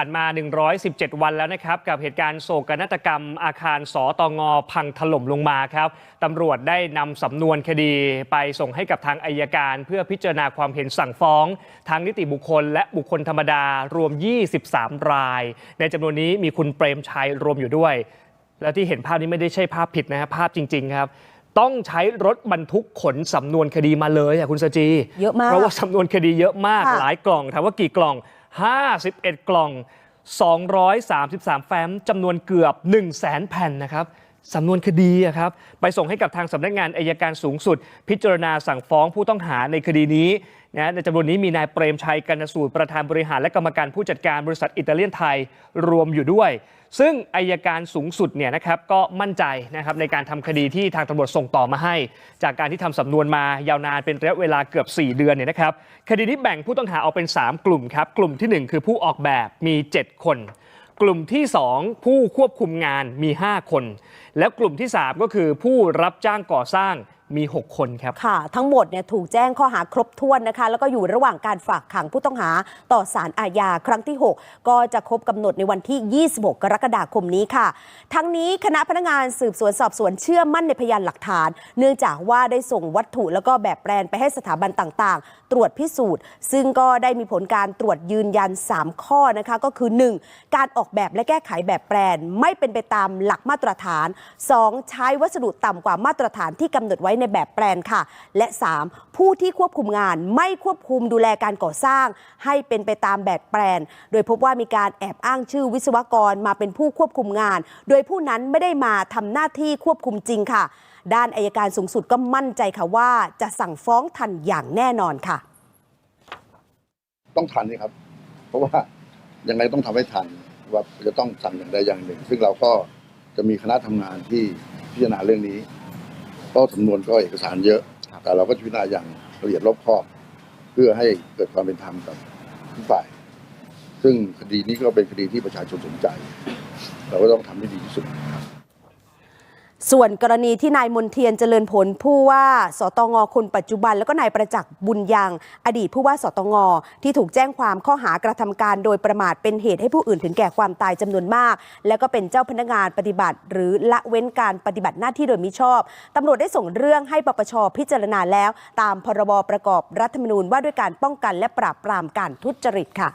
ผ่านมา 117 วันแล้วนะครับ กับเหตุการณ์โศกนาฏกรรมอาคารสอตงพังถล่มลงมาครับตำรวจได้นำสำนวนคดีไปส่งให้กับทางอายการ เพื่อพิจารณาความเห็นสั่งฟ้องทางนิติบุคคล และบุคคลธรรมดารวม 23 ราย ในจำนวนนี้มีคุณเปรมชัยรวมอยู่ด้วย แล้วที่เห็นภาพนี้ไม่ได้ใช่ภาพผิดนะครับภาพจริง ๆ ครับต้องใช้รถบรรทุกขนสำนวนคดีมาเลยอะคุณสจี เยอะมาก เพราะว่าสำนวนคดีเยอะมากค่ะหลายกล่องถามว่ากี่กล่อง 51 กล่อง 233 แฟ้มจำนวนเกือบ 1 0 0 0 0แผ่นนะครับ สำนวนคดีอะครับ ไปส่งให้กับทางสำนักงานอายการสูงสุด พิจารณาสั่งฟ้องผู้ต้องหาในคดีนี้นะในจำนวนนี้มีนายเปรมชัยกรณสูตรประธานบริหารและกรรมการผู้จัดการบริษัทอิตาเลียนไทยรวมอยู่ด้วย ซึ่งอายการสูงสุดเนี่ยนะครับก็มั่นใจนะครับในการทำคดีที่ทางตำรวจส่งต่อมาให้ จากการที่ทำสำนวนมายาวนานเป็นระยะเวลาเกือบ 4 เดือนเนี่ยนะครับคดีนี้แบ่งผู้ต้องหาออกเป็น 3 กลุ่มครับกลุ่มทีหนึ่1 คือผู้ออกแบบมี 7 คน กลุ่มที่ 2 ผู้ควบคุมงานมี 5 คน แล้วกลุ่มที่ 3 ก็คือผู้รับจ้างก่อสร้าง มี 6 คนครับ ค่ะ ทั้งหมดเนี่ยถูกแจ้งข้อหาครบถ้วนนะคะ แล้วก็อยู่ระหว่างการฝากขังผู้ต้องหาต่อศาลอาญาครั้งที่ 6 ก็จะครบกำหนดในวันที่ 26 กรกฎาคมนี้ค่ะ ทั้งนี้คณะพนักงานสืบสวนสอบสวนเชื่อมั่นในพยานหลักฐาน เนื่องจากว่าได้ส่งวัตถุแล้วก็แบบแปลนไปให้สถาบันต่างๆ ตรวจพิสูจน์ ซึ่งก็ได้มีผลการตรวจยืนยัน 3 ข้อนะคะ ก็คือ 1. การออกแบบและแก้ไขแบบแปลน ไม่เป็นไปตามหลักมาตรฐาน 2. ใช้วัสดุต่ำกว่ามาตรฐานที่กำหนดไว้ในแบบแปลนค่ะ และ 3. ผู้ที่ควบคุมงานไม่ควบคุมดูแลการก่อสร้าง ให้เป็นไปตามแบบแปลน โดยพบว่ามีการแอบอ้างชื่อวิศวกรมาเป็นผู้ควบคุมงาน โดยผู้นั้นไม่ได้มาทำหน้าที่ควบคุมจริงค่ะ ด้านอายการสูงสุดก็มั่นใจค่ะว่าจะสั่งฟ้องทันอย่างแน่นอนค่ะ ต้องทันนี่ครับ เพราะว่ายังไงต้องทำให้ทันว่าจะต้องสั่งอย่างใดอย่างหนึ่ง ซึ่งเราก็จะมีคณะทำงานที่พิจารณาเรื่องนี้ เพราะสำนวนก็เอกสารเยอะ แต่เราก็จะพิจารณาอย่างละเอียดรอบคอบ เพื่อให้เกิดความเป็นธรรมกับทุกฝ่าย ซึ่งคดีนี้ก็เป็นคดีที่ประชาชนสนใจ เราก็ต้องทำให้ดีที่สุด ส่วนกรณีที่นายมนเทียนเจริญผลผู้ว่าสตงคนปัจจุบัน แล้วก็นายประจักษ์บุญยังอดีตผู้ว่าสตงที่ถูกแจ้งความข้อหากระทำการโดยประมาทเป็นเหตุให้ผู้อื่นถึงแก่ความตายจำนวนมาก แล้วก็เป็นเจ้าพนักงานปฏิบัติ หรือละเว้นการปฏิบัติหน้าที่โดยมิชอบตำรวจได้ส่งเรื่องให้ปปชพิจารณาแล้ว ตามพรบประกอบรัฐธรรมนูญว่าด้วยการป้องกันและปราบปรามการทุจริตค่ะ